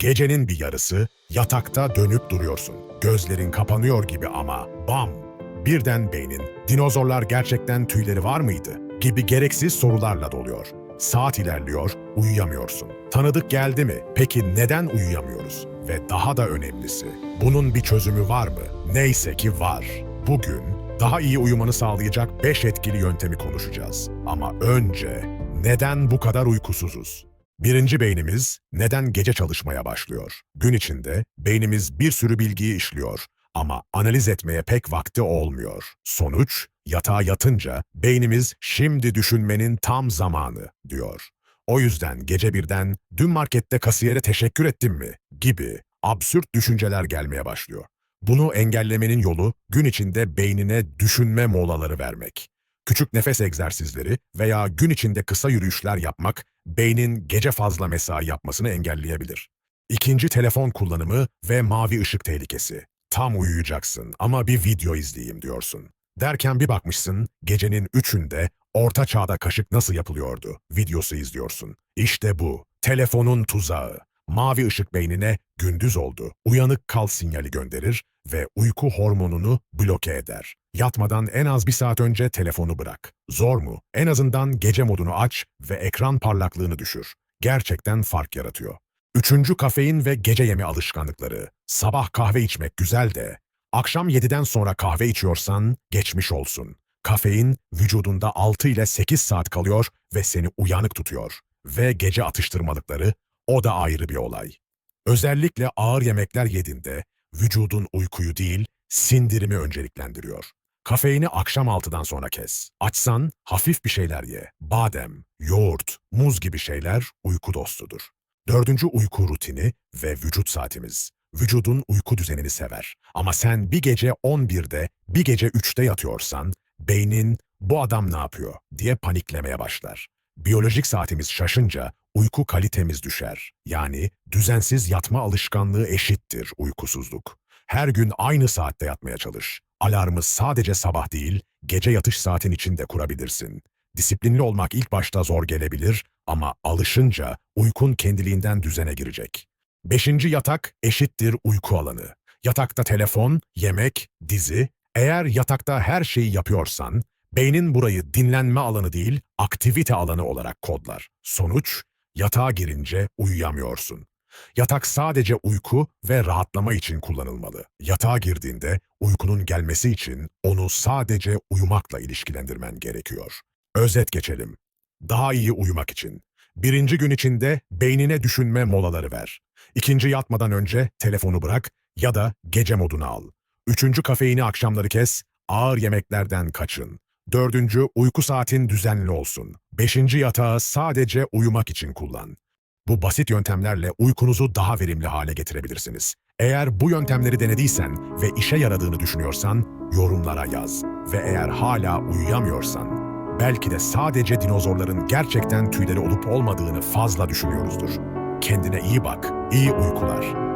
Gecenin bir yarısı yatakta dönüp duruyorsun. Gözlerin kapanıyor gibi ama bam! Birden beynin dinozorlar gerçekten tüyleri var mıydı gibi gereksiz sorularla doluyor. Saat ilerliyor, uyuyamıyorsun. Tanıdık geldi mi? Peki neden uyuyamıyoruz? Ve daha da önemlisi, bunun bir çözümü var mı? Neyse ki var. Bugün daha iyi uyumanı sağlayacak 5 etkili yöntemi konuşacağız. Ama önce neden bu kadar uykusuzuz? Birinci beynimiz neden gece çalışmaya başlıyor? Gün içinde beynimiz bir sürü bilgiyi işliyor ama analiz etmeye pek vakti olmuyor. Sonuç, yatağa yatınca beynimiz şimdi düşünmenin tam zamanı diyor. O yüzden gece birden dün markette kasiyere teşekkür ettim mi gibi absürt düşünceler gelmeye başlıyor. Bunu engellemenin yolu gün içinde beynine düşünme molaları vermek. Küçük nefes egzersizleri veya gün içinde kısa yürüyüşler yapmak beynin gece fazla mesai yapmasını engelleyebilir. İkinci telefon kullanımı ve mavi ışık tehlikesi. Tam uyuyacaksın ama bir video izleyeyim diyorsun. Derken bir bakmışsın gecenin üçünde orta çağda kaşık nasıl yapılıyordu videosu izliyorsun. İşte bu telefonun tuzağı. Mavi ışık beynine gündüz oldu, uyanık kal sinyali gönderir ve uyku hormonunu bloke eder. Yatmadan en az bir saat önce telefonu bırak. Zor mu? En azından gece modunu aç ve ekran parlaklığını düşür. Gerçekten fark yaratıyor. Üçüncü kafein ve gece yeme alışkanlıkları. Sabah kahve içmek güzel de, akşam 7'den sonra kahve içiyorsan geçmiş olsun. Kafein vücudunda 6 ile 8 saat kalıyor ve seni uyanık tutuyor. Ve gece atıştırmalıkları, o da ayrı bir olay. Özellikle ağır yemekler yediğinde vücudun uykuyu değil, sindirimi önceliklendiriyor. Kafeini akşam 6'dan sonra kes. Açsan hafif bir şeyler ye. Badem, yoğurt, muz gibi şeyler uyku dostudur. Dördüncü uyku rutini ve vücut saatimiz. Vücudun uyku düzenini sever. Ama sen bir gece 11'de, bir gece 3'te yatıyorsan, beynin bu adam ne yapıyor diye paniklemeye başlar. Biyolojik saatimiz şaşınca uyku kalitemiz düşer. Yani düzensiz yatma alışkanlığı eşittir uykusuzluk. Her gün aynı saatte yatmaya çalış. Alarmı sadece sabah değil, gece yatış saatin içinde kurabilirsin. Disiplinli olmak ilk başta zor gelebilir ama alışınca uykun kendiliğinden düzene girecek. Beşinci yatak eşittir uyku alanı. Yatakta telefon, yemek, dizi. Eğer yatakta her şeyi yapıyorsan, beynin burayı dinlenme alanı değil, aktivite alanı olarak kodlar. Sonuç, yatağa girince uyuyamıyorsun. Yatak sadece uyku ve rahatlama için kullanılmalı. Yatağa girdiğinde uykunun gelmesi için onu sadece uyumakla ilişkilendirmen gerekiyor. Özet geçelim. Daha iyi uyumak için. Birinci gün içinde beynine düşünme molaları ver. İkinci yatmadan önce telefonu bırak ya da gece modunu al. Üçüncü kafeini akşamları kes, ağır yemeklerden kaçın. Dördüncü uyku saatin düzenli olsun. Beşinci yatağı sadece uyumak için kullan. Bu basit yöntemlerle uykunuzu daha verimli hale getirebilirsiniz. Eğer bu yöntemleri denediysen ve işe yaradığını düşünüyorsan yorumlara yaz. Ve eğer hala uyuyamıyorsan belki de sadece dinozorların gerçekten tüyleri olup olmadığını fazla düşünüyoruzdur. Kendine iyi bak, iyi uykular.